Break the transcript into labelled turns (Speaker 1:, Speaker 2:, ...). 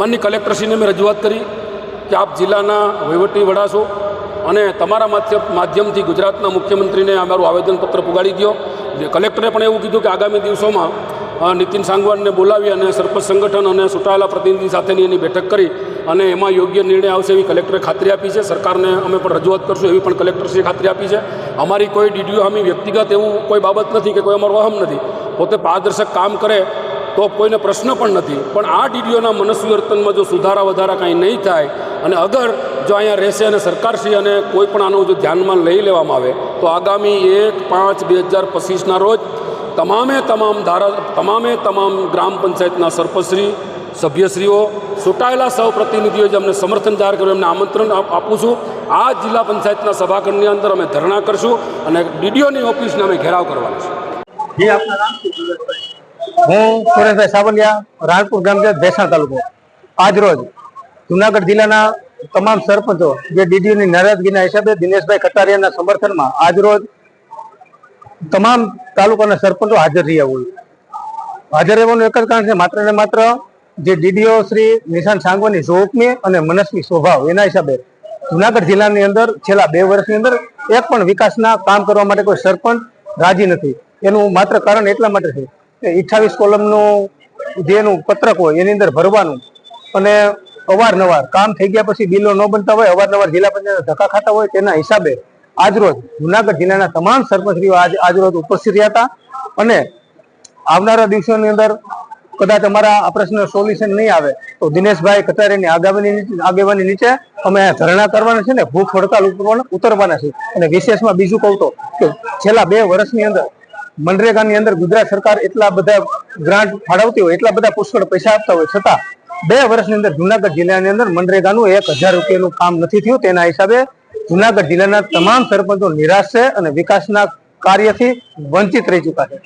Speaker 1: માનની કલેક્ટરશ્રીને મેં રજૂઆત કરી કે આપ જિલ્લાના વહીવટી વડા છો અને તમારા માધ્યમ માધ્યમથી ગુજરાતના મુખ્યમંત્રીને અમારું આવેદનપત્ર પુગાડી દો કલેક્ટરે પણ એવું કીધું કે આગામી દિવસોમાં નીતિન સાંગવાનને બોલાવી અને સરપંચ સંગઠન અને સુટાયેલા પ્રતિનિધિ સાથેની એની બેઠક કરી અને એમાં યોગ્ય નિર્ણય આવશે એવી કલેક્ટરે ખાતરી આપી છે. સરકારને અમે પણ રજૂઆત કરશું એવી પણ કલેક્ટરશ્રીએ ખાતરી આપી છે. અમારી કોઈ ડીડીઓ અમે વ્યક્તિગત એવું કોઈ બાબત નથી કે કોઈ અમારો અહમ નથી. પોતે પારદર્શક કામ કરે તો કોઈને પ્રશ્ન પણ નથી. પણ આ ડીડીઓના મનસ્વી વર્તનમાં જો સુધારા વધારા કાંઈ નહીં થાય અને અગર જો અહીંયા રહેશે અને સરકારશ્રી અને કોઈ પણ આનું જો ધ્યાનમાં લઈ લેવામાં આવે, તો આગામી એક પાંચ બે હજાર પચીસના રોજ તમામે તમામ ધારા, તમામે તમામ ગ્રામ પંચાયતના સરપંચશ્રી, સભ્યશ્રીઓ, ચૂંટાયેલા સૌ પ્રતિનિધિઓ જે અમને સમર્થન જાહેર કર્યું, એમને આમંત્રણ આપું છું. આ જિલ્લા પંચાયતના સભાખંડની અંદર અમે ધરણા કરશું અને ડીડીઓની ઓફિસને અમે ઘેરાવ કરવાના છે
Speaker 2: હું સુરેશભાઈ સાવલિયા, રાણપુર ગામ છે ભેસા તાલુકો. આજ રોજ જુનાગઢ જિલ્લાના તમામ સરપંચો જે ડીડીઓની નારાજગીના હિસાબે દિનેશભાઈ કટારિયાના સમર્થનમાં આજ રોજ તમામ તાલુકાના સરપંચો હાજર રહ્યા હોય. હાજર રહેવાનું એક જ કારણ છે, માત્ર ને માત્ર જે ડીડીઓ શ્રી નિશાન સાંગવાની જોખમી અને મનસ્વી સ્વભાવ, એના હિસાબે જુનાગઢ જિલ્લાની અંદર છેલ્લા બે વર્ષની અંદર એક પણ વિકાસના કામ કરવા માટે કોઈ સરપંચ રાજી નથી. એનું માત્ર કારણ એટલા માટે છે અઠ્ઠાવીસ કોલમનું જેનું પત્રક હોય, એની અંદર ભરવાનું અને અવારનવાર કામ થઈ ગયા પછી બિલો ન બનતા હોય, અવારનવાર જિલ્લા પંચાયત ધક્કા ખાતા હોય, તેના હિસાબે આજરોજ જુનાગઢ જિલ્લાના તમામ સરપંચશ્રીઓ આજ, આજરોજ ઉપસ્થિત રહ્યા હતા અને આવનારા દિવસોની અંદર કદાચ અમારા આ પ્રશ્ન સોલ્યુશન નહીં આવે તો દિનેશભાઈ કચારીની આગામીની આગેવાની નીચે અમે ધરણા કરવાના છે ને ભૂખ હડતાલ ઉતરવાના છે. અને વિશેષમાં બીજું કહું તો કે છેલ્લા બે વર્ષની અંદર મનરેગાની અંદર ગુજરાત સરકાર એટલા બધા ગ્રાન્ટ ફાળવતી હોય, એટલા બધા પુષ્કળ પૈસા આપતા હોય, છતાં બે વર્ષની અંદર જુનાગઢ જિલ્લાની અંદર મનરેગાનું એક હજાર રૂપિયાનું કામ નથી થયું. તેના હિસાબે જુનાગઢ જિલ્લાના તમામ સરપંચો નિરાશ છે અને વિકાસના કાર્યથી વંચિત રહી ચુકા છે.